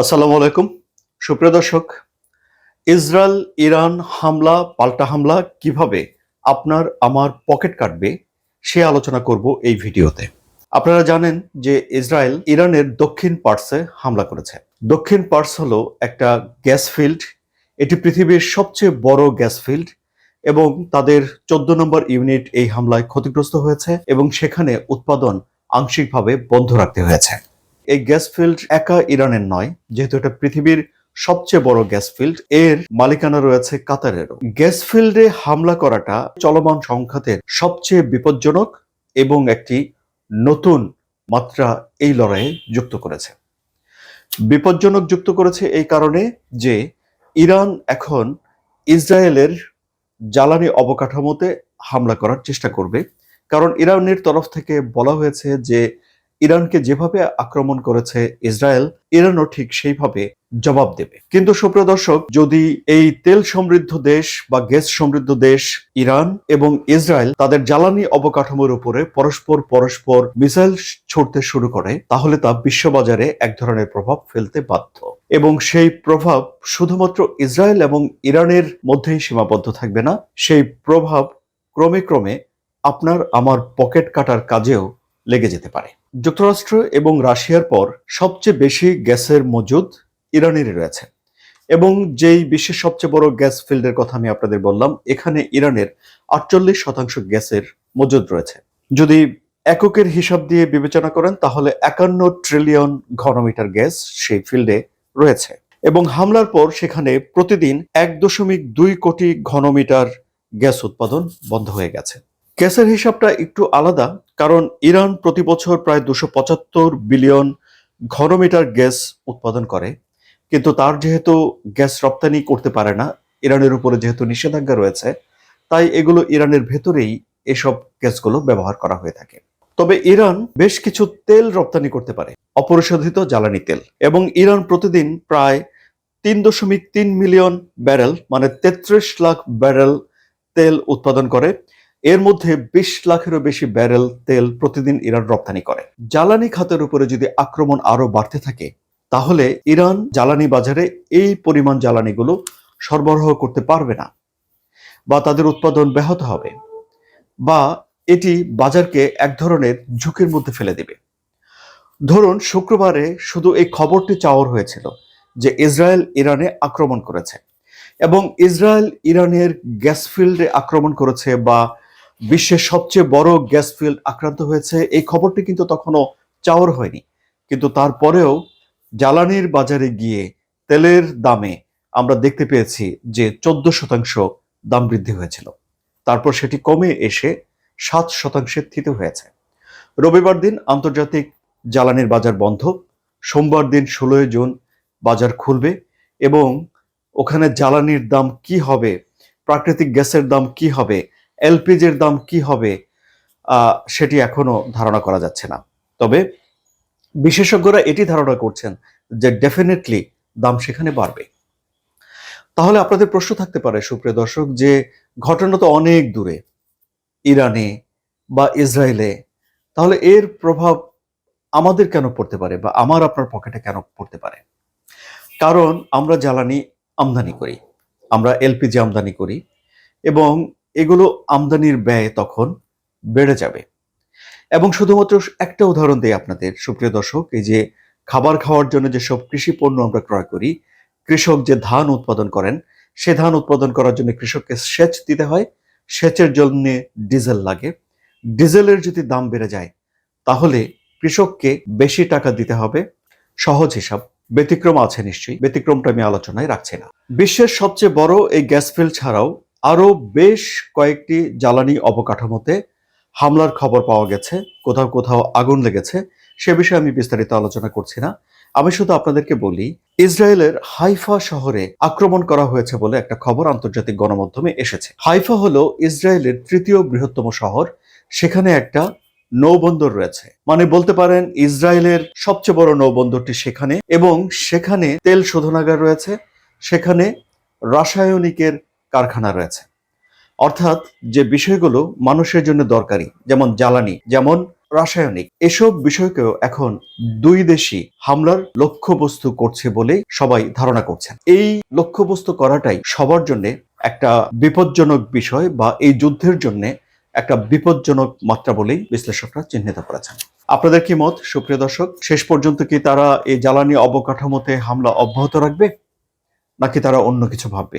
আসসালামু আলাইকুম। সুপ্রিয় দর্শক, ইসরায়েল ইরান হামলা, পাল্টা হামলা কীভাবে আপনার আমার পকেট কাটবে সে আলোচনা করব এই ভিডিওতে। আপনারা জানেন যে ইসরায়েল ইরানের দক্ষিণ পার্সে হামলা করেছে। দক্ষিণ পার্স হলো একটা গ্যাস ফিল্ড। এটি পৃথিবীর সবচেয়ে বড় গ্যাস ফিল্ড এবং তাদের চোদ্দ নম্বর ইউনিট এই হামলায় ক্ষতিগ্রস্ত হয়েছে এবং সেখানে উৎপাদন আংশিকভাবে বন্ধ রাখতে হয়েছে। এই গ্যাস ফিল্ড একা ইরানের নয়, যেহেতু এটা পৃথিবীর সবচেয়ে বড় গ্যাস ফিল্ড এর মালিকানা রয়েছে কাতারেরও। গ্যাস ফিল্ডে হামলা করাটা চলমান সংঘাতের সবচেয়ে বিপজ্জনক এবং একটি নতুন মাত্রা এই লড়াইয়ে যুক্ত করেছে। বিপজ্জনক যুক্ত করেছে এই কারণে যে ইরান এখন ইসরায়েলের জ্বালানি অবকাঠামোতে হামলা করার চেষ্টা করবে। কারণ ইরানের তরফ থেকে বলা হয়েছে যে ইরানকে যেভাবে আক্রমণ করেছে ইসরায়েল, ইরানও ঠিক সেইভাবে জবাব দেবে। কিন্তু সুপ্রিয় দর্শক, যদি এই তেল সমৃদ্ধ দেশ বা গ্যাস সমৃদ্ধ দেশ ইরান এবং ইসরায়েল তাদের জ্বালানি অবকাঠামোর উপরে পরস্পর পরস্পর মিসাইল ছড়তে শুরু করে, তাহলে তা বিশ্ববাজারে এক ধরনের প্রভাব ফেলতে বাধ্য। এবং সেই প্রভাব শুধুমাত্র ইসরায়েল এবং ইরানের মধ্যেই সীমাবদ্ধ থাকবে না, সেই প্রভাব ক্রমে ক্রমে আপনার আমার পকেট কাটার কাজেও লেগে যেতে পারে। যুক্তরাষ্ট্র এবং রাশিয়ার পর সবচেয়ে বেশি গ্যাসের মজুদ ইরানেরই রয়েছে। এবং যেই বিশ্বের সবচেয়ে বড় গ্যাস ফিল্ডের কথা আমি আপনাদের বললাম, এখানে ইরানের আটচল্লিশ শতাংশ গ্যাসের মজুদ রয়েছে। যদি এককের হিসাব দিয়ে বিবেচনা করেন, তাহলে একান্ন ট্রিলিয়ন ঘনমিটার গ্যাস সেই ফিল্ডে রয়েছে। এবং হামলার পর সেখানে প্রতিদিন এক দশমিক দুই কোটি ঘনমিটার গ্যাস উৎপাদন বন্ধ হয়ে গেছে। গ্যাসের হিসাবটা একটু আলাদা কারণ ইরান প্রতি বছর প্রায় দুশো পঁচাত্তর বিলিয়ন ঘনমিটার গ্যাস উৎপাদন করে, কিন্তু তার যেহেতু গ্যাস রপ্তানি করতে পারে না, ইরানের উপরে যেহেতু নিষেধাজ্ঞা রয়েছে, তাই এগুলো ইরানের ভেতরেই এসব গ্যাসগুলো ব্যবহার করা হয়ে থাকে। তবে ইরান বেশ কিছু তেল রপ্তানি করতে পারে, অপরিশোধিত জ্বালানি তেল, এবং ইরান প্রতিদিন প্রায় তিন দশমিক তিন মিলিয়ন ব্যারেল মানে তেত্রিশ লাখ ব্যারেল তেল উৎপাদন করে এর মধ্যে বিশ লাখেরও বেশি ব্যারেল তেল প্রতিদিন ইরান রপ্তানি করে। জ্বালানি খাতের উপরে যদি আক্রমণ আরও বাড়তে থাকে, তাহলে ইরান জ্বালানি বাজারে এই পরিমাণ জ্বালানিগুলো সরবরাহ করতে পারবে না বা তাদের উৎপাদন ব্যাহত হবে বা এটি বাজারকে এক ধরনের ঝুঁকির মধ্যে ফেলে দেবে। ধরুন, শুক্রবারে শুধু এই খবরটি চাওয়ার হয়েছিল যে ইসরায়েল ইরানে আক্রমণ করেছে এবং ইসরায়েল ইরানের গ্যাস ফিল্ডে আক্রমণ করেছে বা বিশ্বের সবচেয়ে বড় গ্যাস ফিল্ড আক্রান্ত হয়েছে। এই খবরটি কিন্তু তখনও চাওয়ার হয়নি। কিন্তু তারপরেও জ্বালানির বাজারে গিয়ে তেলের দামে আমরা দেখতে পেয়েছি যে চোদ্দ শতাংশ দাম বৃদ্ধি হয়েছিল। তারপর সেটি কমে এসে সাত শতাংশে স্থিত হয়েছে। রবিবার দিন আন্তর্জাতিক জ্বালানির বাজার বন্ধ। সোমবার দিন ষোলোই জুন বাজার খুলবে এবং ওখানে জ্বালানির দাম কি হবে, প্রাকৃতিক গ্যাসের দাম কি হবে এলপিজির দাম কি হবে সেটি এখনও ধারণা করা যাচ্ছে না। তবে বিশেষজ্ঞরা এটি ধারণা করছেন যে ডেফিনেটলি দাম সেখানে বাড়বে। তাহলে আপনাদের প্রশ্ন থাকতে পারে, সুপ্রিয় দর্শক, যে ঘটনা তো অনেক দূরে, ইরানে বা ইসরায়েলে, তাহলে এর প্রভাব আমাদের কেন পড়তে পারে বা আমার আপনার পকেটে কেন পড়তে পারে? কারণ আমরা জ্বালানি আমদানি করি, আমরা এলপিজি আমদানি করি এবং এগুলো আমদানির ব্যয় তখন বেড়ে যাবে। এবং শুধুমাত্র একটা উদাহরণ দিই আপনাদের, সুপ্রিয় দর্শক, এই যে খাবার খাওয়ার জন্য যেসব কৃষি পণ্য আমরা ক্রয় করি, কৃষক যে ধান উৎপাদন করেন, সে ধান উৎপাদন করার জন্য কৃষককে সেচ দিতে হয়। সেচের জন্য ডিজেল লাগে। ডিজেলের যদি দাম বেড়ে যায়, তাহলে কৃষককে বেশি টাকা দিতে হবে। সহজ হিসাব, ব্যতিক্রম আছে নিশ্চয়ই, ব্যতিক্রমটা আমি আলোচনায় রাখছি না। বিশ্বের সবচেয়ে বড় এই গ্যাস ফিল্ড ছাড়াও আরও বেশ কয়েকটি জ্বালানি অবকাঠামোতে হামলার খবর পাওয়া গেছে, কোথাও কোথাও আগুন লেগেছে, সে বিষয়ে আমি বিস্তারিত আলোচনা করছি না। আমি শুধু আপনাদেরকে বলি, ইসরায়েলের হাইফা শহরে আক্রমণ করা হয়েছে বলে একটা খবর আন্তর্জাতিক গণমাধ্যমে এসেছে। হাইফা হলো ইসরায়েলের তৃতীয় বৃহত্তম শহর, সেখানে একটা নৌবন্দর রয়েছে। মানে বলতে পারেন, ইসরায়েলের সবচেয়ে বড় নৌবন্দরটি সেখানে এবং সেখানে তেল শোধনাগার রয়েছে, সেখানে রাসায়নিকের কারখানা রয়েছে। অর্থাৎ যে বিষয়গুলো মানুষের জন্য দরকারি, যেমন জ্বালানি, যেমন রাসায়নিক, এসব বিষয়কেও এখন দুই দেশই হামলার লক্ষ্যবস্তু করছে বলে সবাই ধারণা করছেন। এই লক্ষ্যবস্তু করাটাই সবার জন্য একটা বিপজ্জনক বিষয় বা এই যুদ্ধের জন্য একটা বিপজ্জনক মাত্রা বলেই বিশ্লেষকরা চিহ্নিত করেছেন। আপনাদের কি মত? সুপ্রিয় দর্শক, শেষ পর্যন্ত কি তারা এই জ্বালানি অবকাঠামোতে হামলা অব্যাহত রাখবে? নাকি তারা অন্য কিছু ভাববে?